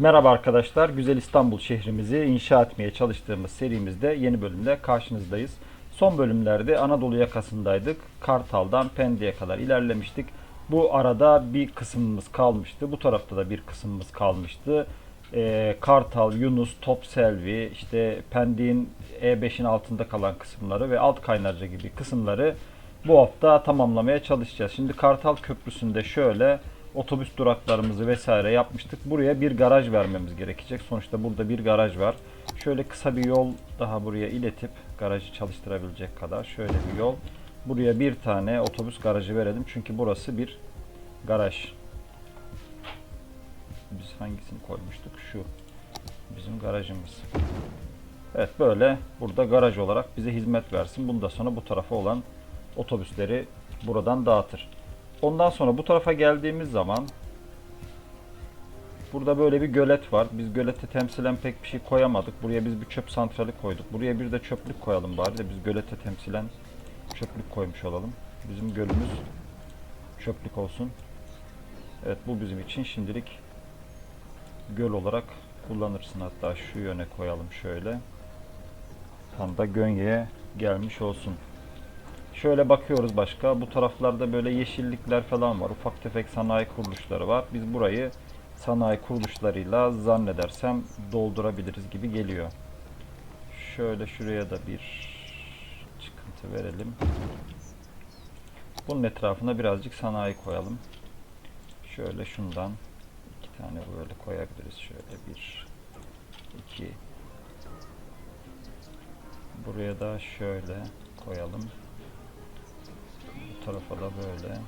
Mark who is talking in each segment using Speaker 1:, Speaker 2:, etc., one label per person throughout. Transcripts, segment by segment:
Speaker 1: Merhaba arkadaşlar. Güzel İstanbul şehrimizi inşa etmeye çalıştığımız serimizde yeni bölümde karşınızdayız. Son bölümlerde Anadolu yakasındaydık. Kartal'dan Pendik'e kadar ilerlemiştik. Bu arada bir kısmımız kalmıştı. Bu tarafta da bir kısmımız kalmıştı. Ee, Kartal, Yunus, Topselvi, işte Pendik'in E5'in altında kalan kısımları ve Alt Kaynarca gibi kısımları bu hafta tamamlamaya çalışacağız. Şimdi Kartal Köprüsü'nde şöyle otobüs duraklarımızı vesaire yapmıştık. Buraya bir garaj vermemiz gerekecek. Sonuçta burada bir garaj var. Şöyle kısa bir yol daha buraya iletip garajı çalıştırabilecek kadar şöyle bir yol. Buraya bir tane otobüs garajı verelim. Çünkü burası bir garaj. Biz hangisini koymuştuk? Şu. Bizim garajımız. Evet böyle burada garaj olarak bize hizmet versin. Bundan sonra bu tarafa olan otobüsleri buradan dağıtır. Ondan sonra bu tarafa geldiğimiz zaman burada böyle bir gölet var. Biz gölete temsilen pek bir şey koyamadık. Buraya biz bir çöp santrali koyduk. Buraya bir de çöplük koyalım bari de biz gölete temsilen çöplük koymuş olalım. Bizim gölümüz çöplük olsun. Evet bu bizim için şimdilik göl olarak kullanırsın. Hatta şu yöne koyalım şöyle. Tam da Gönye'ye gelmiş olsun. Şöyle bakıyoruz başka. Bu taraflarda böyle yeşillikler falan var. Ufak tefek sanayi kuruluşları var. Biz burayı sanayi kuruluşlarıyla zannedersem doldurabiliriz gibi geliyor. Şöyle şuraya da bir çıkıntı verelim. Bunun etrafına birazcık sanayi koyalım. Şöyle şundan iki tane böyle koyabiliriz. Şöyle bir, iki. Buraya da şöyle koyalım. Bu tarafa da böyle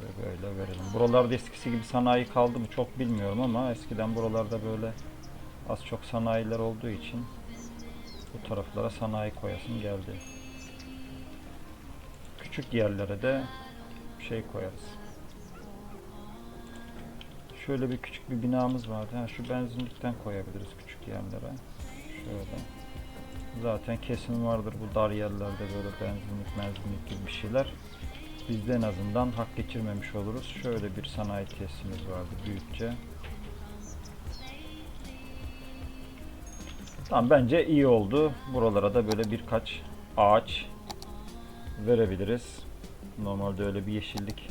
Speaker 1: ve böyle verelim. Buralarda eskisi gibi sanayi kaldı mı çok bilmiyorum ama eskiden buralarda böyle az çok sanayiler olduğu için bu taraflara sanayi koyasım geldi. Küçük yerlere de şey koyarız. Şöyle bir küçük bir binamız vardı. Ha, şu benzinlikten koyabiliriz küçük yerlere. Şöyle. Zaten kesin vardır bu dar yerlerde böyle benzinlik, benzinlik gibi bir şeyler. Biz de en azından hak geçirmemiş oluruz. Şöyle bir sanayi tesisimiz vardı büyükçe. Tamam bence iyi oldu. Buralara da böyle birkaç ağaç verebiliriz. Normalde öyle bir yeşillik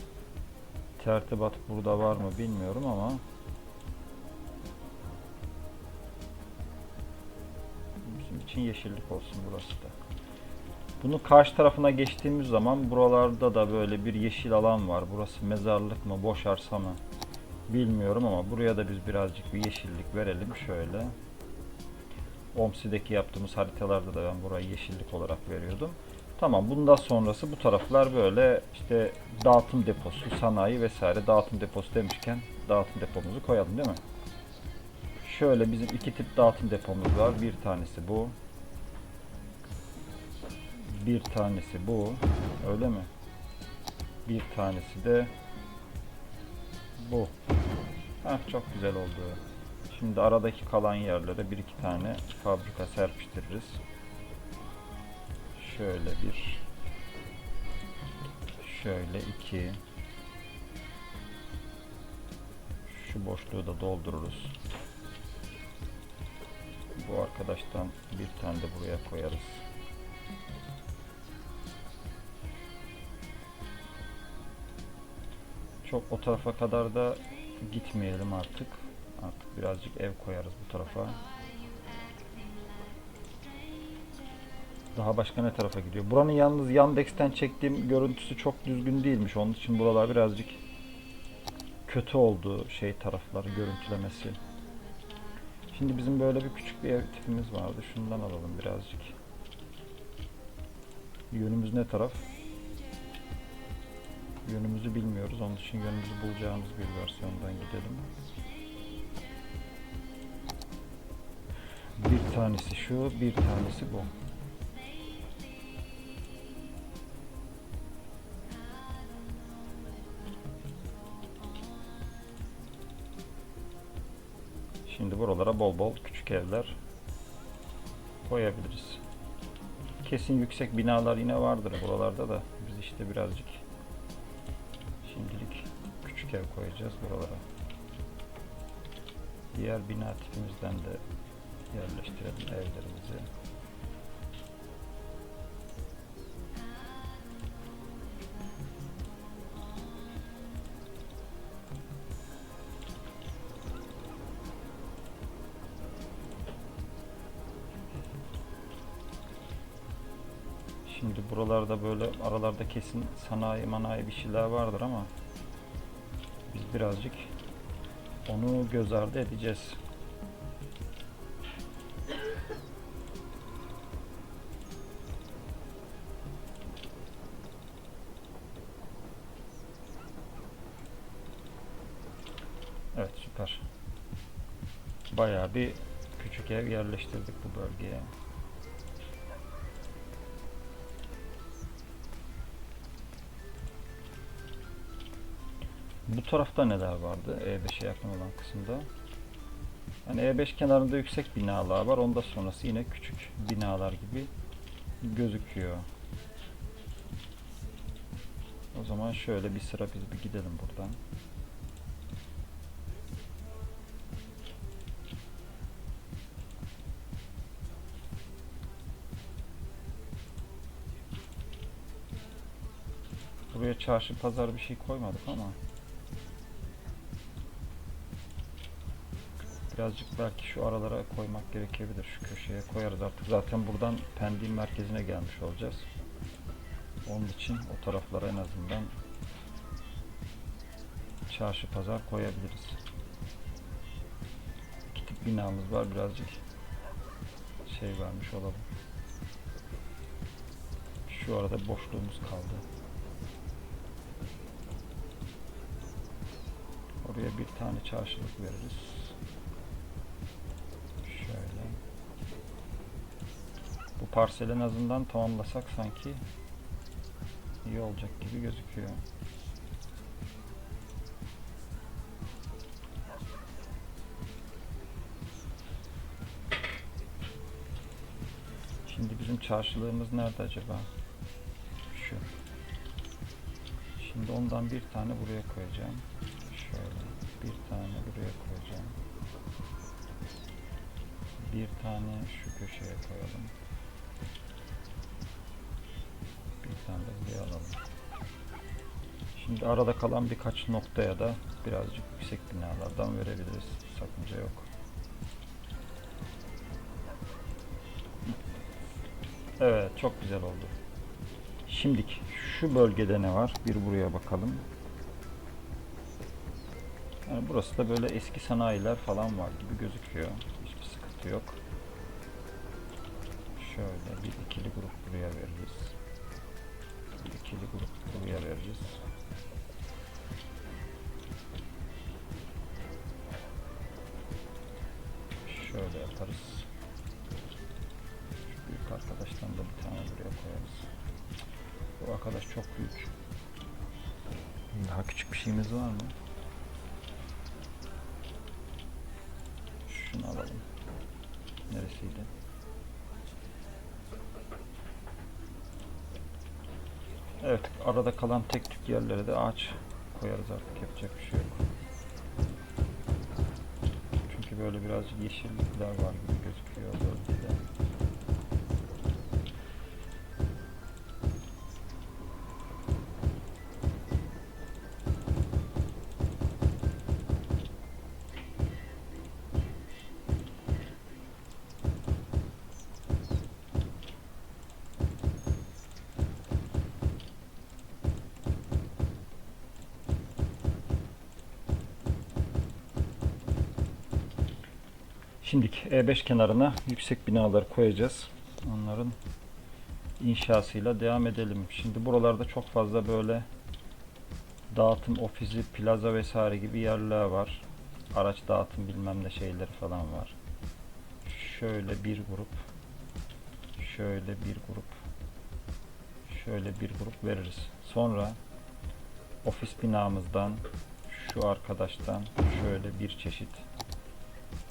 Speaker 1: tertibat burada var mı bilmiyorum ama için yeşillik olsun burası da. Bunun karşı tarafına geçtiğimiz zaman buralarda da böyle bir yeşil alan var. Burası mezarlık mı, boş arsa mı bilmiyorum ama buraya da biz birazcık bir yeşillik verelim şöyle. OMSI'deki yaptığımız haritalarda da ben burayı yeşillik olarak veriyordum. Tamam bundan sonrası bu taraflar böyle işte dağıtım deposu, sanayi vesaire dağıtım deposu demişken dağıtım depomuzu koyalım değil mi? Şöyle bizim iki tip dağıtım depomuz var. Bir tanesi bu. Bir tanesi bu. Öyle mi? Bir tanesi de bu. Heh, çok güzel oldu. Şimdi aradaki kalan yerlere bir iki tane fabrika serpiştiririz. Şöyle bir şöyle iki şu boşluğu da doldururuz. Bu arkadaştan bir tane de buraya koyarız. Çok o tarafa kadar da gitmeyelim artık. Artık birazcık ev koyarız bu tarafa. Daha başka ne tarafa gidiyor? Buranın yalnız Yandex'ten çektiğim görüntüsü çok düzgün değilmiş. Onun için buralar birazcık kötü oldu şey tarafları görüntülemesi. Şimdi bizim böyle bir küçük bir ev tipimiz vardı. Şundan alalım birazcık. Yönümüz ne taraf? Yönümüzü bilmiyoruz. Onun için yönümüzü bulacağımız bir versiyondan gidelim. Bir tanesi şu, bir tanesi bu. Şimdi buralara bol bol küçük evler koyabiliriz. Kesin yüksek binalar yine vardır buralarda da biz işte birazcık şimdilik küçük ev koyacağız buralara. Diğer bina tipimizden de yerleştirelim evlerimizi. Aralarda kesin sanayi manayi bir şeyler vardır ama biz birazcık onu göz ardı edeceğiz. Evet süper. Bayağı bir küçük ev yerleştirdik bu bölgeye. Bu tarafta neler vardı? E5'e yakın olan kısımda. Yani E5 kenarında yüksek binalar var. Onda sonrası yine küçük binalar gibi gözüküyor. O zaman şöyle bir sıra biz bir gidelim buradan. Buraya çarşı pazar bir şey koymadık ama birazcık belki şu aralara koymak gerekebilir. Şu köşeye koyarız artık. Zaten buradan Pendik merkezine gelmiş olacağız. Onun için o taraflara en azından çarşı pazar koyabiliriz. İki tip binamız var. Birazcık şey vermiş olalım. Şu arada boşluğumuz kaldı. Oraya bir tane çarşılık veririz. Şöyle. Bu parsel en azından tamamlasak sanki iyi olacak gibi gözüküyor. Şimdi bizim çarşılığımız nerede acaba? Şu. Şimdi ondan bir tane buraya koyacağım. Şöyle bir tane buraya koyacağım. Bir tane şu köşeye Şimdi arada kalan birkaç noktaya da birazcık yüksek binalardan verebiliriz. Sakınca yok. Evet, çok güzel oldu. Şimdik şu bölgede ne var? Bir buraya bakalım. Yani burası da böyle eski sanayiler falan var gibi gözüküyor. Hiçbir sıkıntı yok. Şöyle bir ikili grup buraya veririz. Grup buraya veririz. Şöyle yaparız. Şu büyük arkadaştan da bir tane buraya koyarız. Bu arkadaş çok büyük. Daha küçük bir şeyimiz var mı? Şunu alalım. Neresiydi? Evet, arada kalan tek tük yerlere de ağaç koyarız artık yapacak bir şey yok. Çünkü böyle birazcık yeşillikler var gibi gözüküyor bölgede. Şimdi E5 kenarına yüksek binalar koyacağız. Onların inşasıyla devam edelim. Şimdi buralarda çok fazla böyle dağıtım ofisi, plaza vesaire gibi yerler var. Araç dağıtım bilmem ne şeyleri falan var. Şöyle bir grup, şöyle bir grup, şöyle bir grup veririz. Sonra ofis binamızdan şu arkadaştan şöyle bir çeşit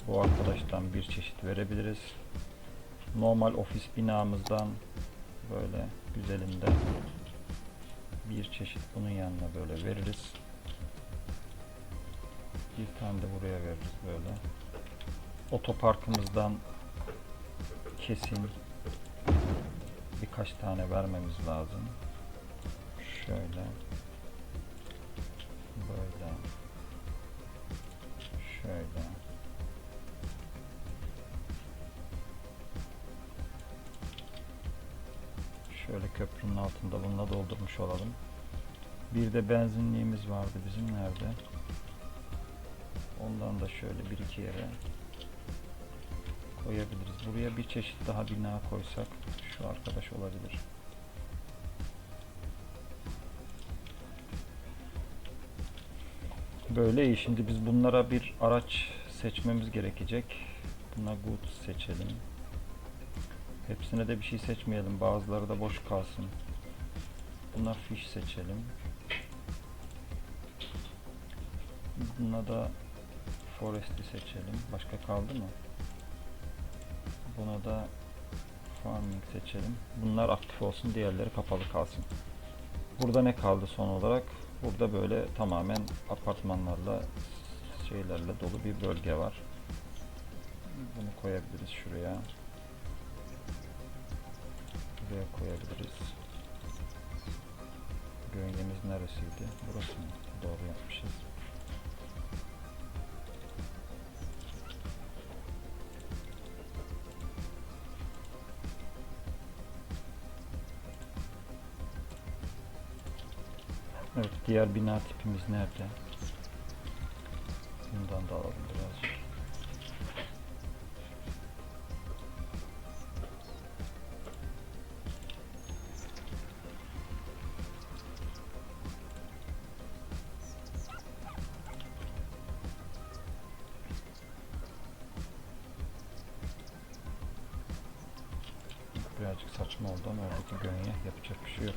Speaker 1: bu arkadaştan bir çeşit verebiliriz. Normal ofis binamızdan böyle güzelinden bir çeşit bunun yanına böyle veririz. Bir tane de buraya veririz böyle. otoparkımızdan kesin birkaç tane vermemiz lazım. Şöyle. Köprünün altında bununla doldurmuş olalım. Bir de benzinliğimiz vardı bizim nerede? Ondan da şöyle bir iki yere koyabiliriz. Buraya bir çeşit daha bina koysak şu arkadaş olabilir. Böyle iyi. Şimdi biz bunlara bir araç seçmemiz gerekecek. Buna good seçelim. Hepsine de bir şey seçmeyelim. Bazıları da boş kalsın. Buna fish seçelim. Buna da forest'i seçelim. Başka kaldı mı? Buna da farming seçelim. Bunlar aktif olsun, diğerleri kapalı kalsın. Burada ne kaldı son olarak? Burada böyle tamamen apartmanlarla şeylerle dolu bir bölge var. Bunu koyabiliriz şuraya. Buraya koyabiliriz. Göngemiz neresiydi? Burası mı? Doğru yapmışız. Evet, diğer bina tipimiz nerede? Birazcık saçma oldu ama oradaki gönye yapacak bir şey yok.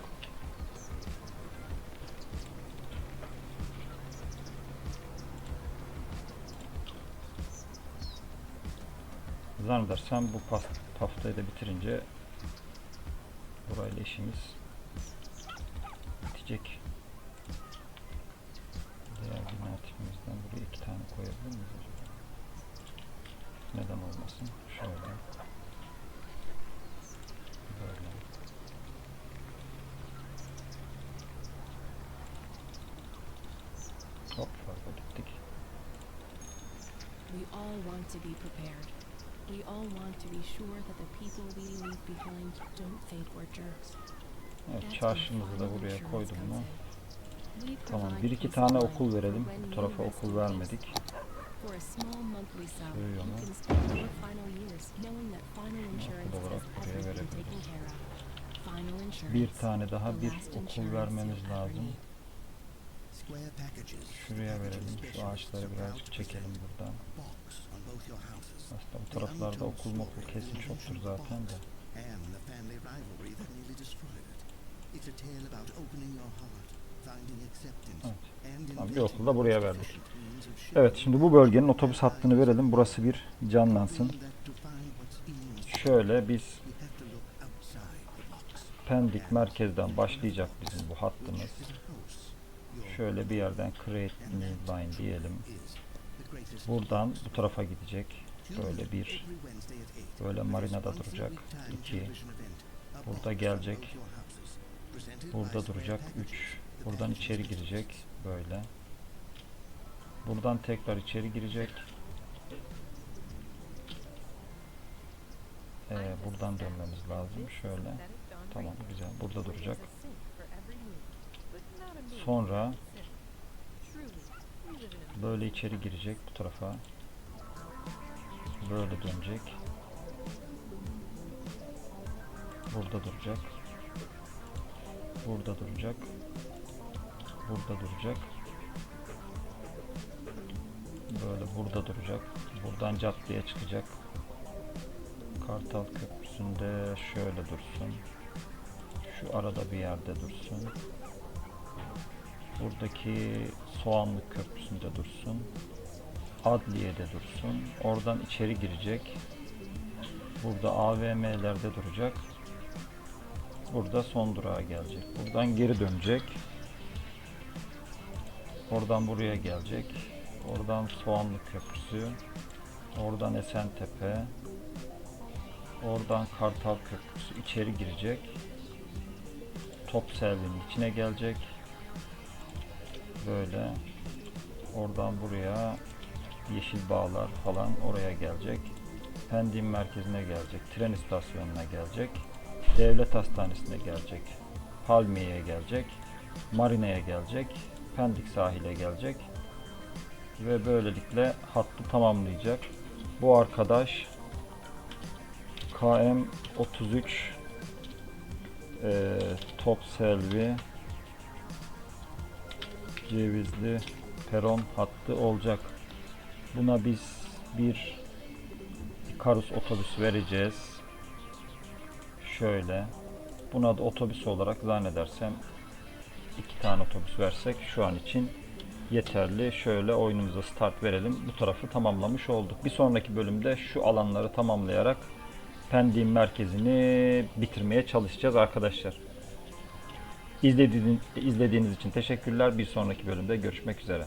Speaker 1: Zannedersem bu pas, haftayı da bitirince burayla işimiz bitecek. Diğer bina tipimizden buraya iki tane koyabilir miyiz acaba? Neden olmasın? Şöyle. Fazla gittik.
Speaker 2: We all want to be prepared. We all want to be sure that the people we leave behind don't think we're jerks.
Speaker 1: Evet, çarşımızı da buraya koydum mu? Tamam, bir iki tane okul verelim. Bu tarafa okul vermedik.
Speaker 2: For a small monthly sum, you can spend your final years knowing that final insurance has everything taken care of. Final insurance.
Speaker 1: Bir tane daha bir okul
Speaker 2: insurance
Speaker 1: vermemiz lazım.
Speaker 2: need.
Speaker 3: Square packages.
Speaker 1: Şuraya verelim. Şu ağaçları
Speaker 3: to
Speaker 1: çekelim buradan.
Speaker 3: Box on both your houses.
Speaker 1: Aslında bu taraflarda okul mokul kesin çoktur zaten de.
Speaker 3: And the family rivalry that nearly destroyed it. It's a tale about opening your heart, finding acceptance,
Speaker 1: Evet. Tamam, bir okulu da buraya verdik. Evet şimdi bu bölgenin otobüs hattını verelim. Burası bir canlansın. Şöyle biz. Pendik merkezden başlayacak bizim bu hattımız. Şöyle bir yerden create new line diyelim. Buradan bu tarafa gidecek. Böyle bir böyle marinada duracak.
Speaker 3: week time
Speaker 1: İki.
Speaker 3: television event. A
Speaker 1: Burada
Speaker 3: box on
Speaker 1: gelecek. Burada duracak.
Speaker 3: Packages,
Speaker 1: 3. Buradan içeri girecek. Böyle. Buradan tekrar içeri girecek. Ee, buradan dönmemiz lazım. Şöyle. Tamam güzel. Burada duracak. Sonra böyle içeri girecek bu tarafa. Böyle dönecek. Burada duracak. Burada duracak. Burada duracak. Böyle burada duracak. Buradan caddeye çıkacak. Kartal Köprüsü'nde şöyle dursun. Şu arada bir yerde dursun. Buradaki Soğanlık Köprüsü'nde dursun. Adliye'de dursun. Oradan içeri girecek. Burada AVM'lerde duracak. Burada son durağa gelecek. Buradan geri dönecek. Oradan buraya gelecek. Oradan Soğanlı Köprüsü. Oradan Esentepe. Oradan Kartal Köprüsü içeri girecek. Topselvi'nin içine gelecek. Böyle. Oradan buraya yeşil bağlar falan oraya gelecek. Pendik merkezine gelecek. Tren istasyonuna gelecek. Devlet hastanesine gelecek. Palmiye'ye gelecek. Marina'ya gelecek. Pendik sahile gelecek. Ve böylelikle hattı tamamlayacak. Bu arkadaş KM 33 eee Top Selvi Cevizli peron hattı olacak. Buna biz bir Karus otobüs vereceğiz. Şöyle. Buna da otobüs olarak zannedersem iki tane otobüs versek şu an için yeterli. Şöyle oyunumuza start verelim. Bu tarafı tamamlamış olduk. Bir sonraki bölümde şu alanları tamamlayarak Pendik'in merkezini bitirmeye çalışacağız arkadaşlar. İzlediğiniz, izlediğiniz için teşekkürler. Bir sonraki bölümde görüşmek üzere.